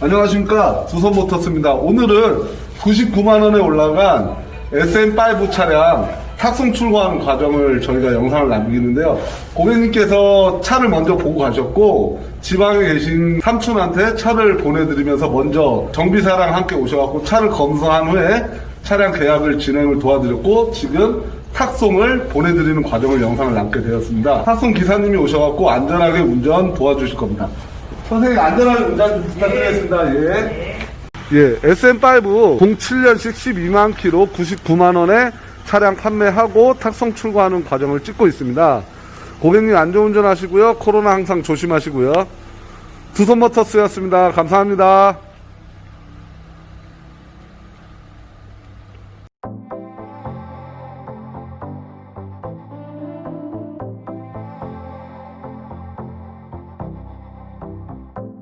안녕하십니까 두선모터스입니다. 오늘은 99만원에 올라간 SM5 차량 탁송 출고하는 과정을 저희가 영상을 남기는데요. 고객님께서 차를 먼저 보고 가셨고 지방에 계신 삼촌한테 차를 보내드리면서 먼저 정비사랑 함께 오셔갖고 차를 검사한 후에 차량 계약을 진행을 도와드렸고 지금 탁송을 보내드리는 과정을 영상을 남게 되었습니다. 탁송 기사님이 오셔갖고 안전하게 운전 도와주실 겁니다. 선생님 안전하게 운전 좀 부탁드리겠습니다. 예. 예, SM5 07년식 12만 킬로 99만 원에 차량 판매하고 탁송 출고하는 과정을 찍고 있습니다. 고객님 안전운전 하시고요. 코로나 항상 조심하시고요. 두손 모터스였습니다. 감사합니다.